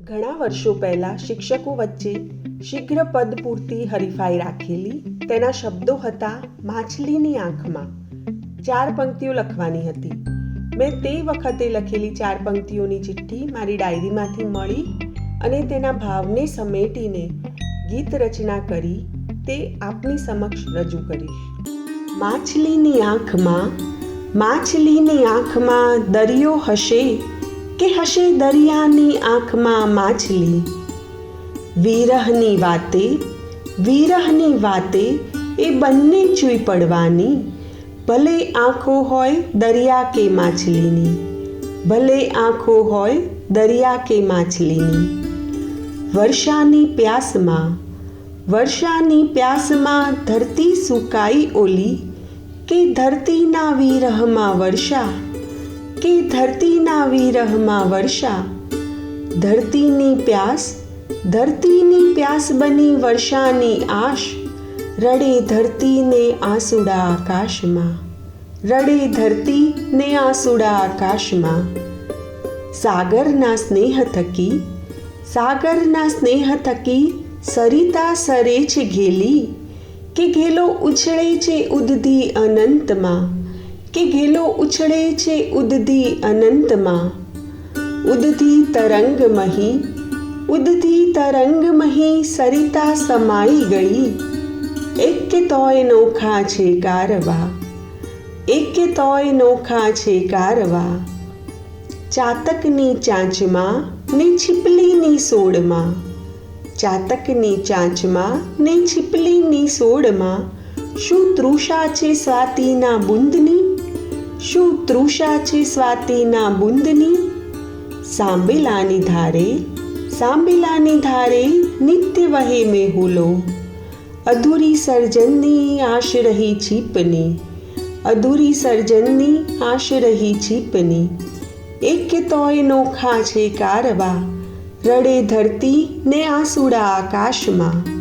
ઘણા વર્ષો પહેલાં શિક્ષકો વચ્ચે શીઘ્ર પદ પૂરતી હરીફાઈ રાખેલી તેના શબ્દો હતા માછલીની આંખમાં. ચાર પંક્તિઓ લખવાની હતી. મેં તે વખતે લખેલી ચાર પંક્તિઓની ચિઠ્ઠી મારી ડાયરીમાંથી મળી અને તેના ભાવને સમેટીને ગીત રચના કરી તે આપની સમક્ષ રજૂ કરીશ. માછલીની આંખમાં માછલીની આંખમાં દરિયો હશે. કે હશે દરિયાની આંખમાં માછલી? વિરહની વાતે વિરહની વાતે એ બંને ચૂઈ પડવાની. ભલે આંખો હોય દરિયા કે માછલીની, ભલે આંખો હોય દરિયા કે માછલીની. વર્ષાની પ્યાસમાં વર્ષાની પ્યાસમાં ધરતી સુકાઈ ઓલી કે ધરતીના વિરહમાં વર્ષા? કે ધરતીના વિરહમાં વર્ષા, ધરતીની પ્યાસ ધરતીની પ્યાસ બની વર્ષાની આશ, રડે ધરતીને આંસુડા આકાશમાં, રડે ધરતી ને આંસુડા આકાશમાં. સાગરના સ્નેહ થકી, સાગરના સ્નેહ થકી સરિતા સરે છે ઘેલી, કે ઘેલો ઉછળે છે ઉદધી અનંતમાં. કે ગેલો ઉછળે છે ઉદધી અનંતમાં. ઉદ્ધી તરંગમહી ઉદ્ધી તરંગમહી સરિતા સમાઈ ગઈ. એક કે તોય નોખા છે કારવા એક કે તોય નોખા છે કારવા ચાતકની ચાંચમાં ને છીપલીની સોડમાં ચાતકની ચાંચમાં ને છીપલીની સોડમાં શું તૃષા છે સ્વાતિના બુંદની? શું તૃષા છે સ્વાતિના બુંદની? સાંબેલાની ધારે સાંબેલાની ધારે નિત્ય વહે મેહુલો. અધૂરી સર્જનની આશ રહી છીપની. અધૂરી સર્જનની આશ રહી છીપની. એક કે તોય નોખા છે કારવા, રડે ધરતી ને આંસુડા આકાશમાં.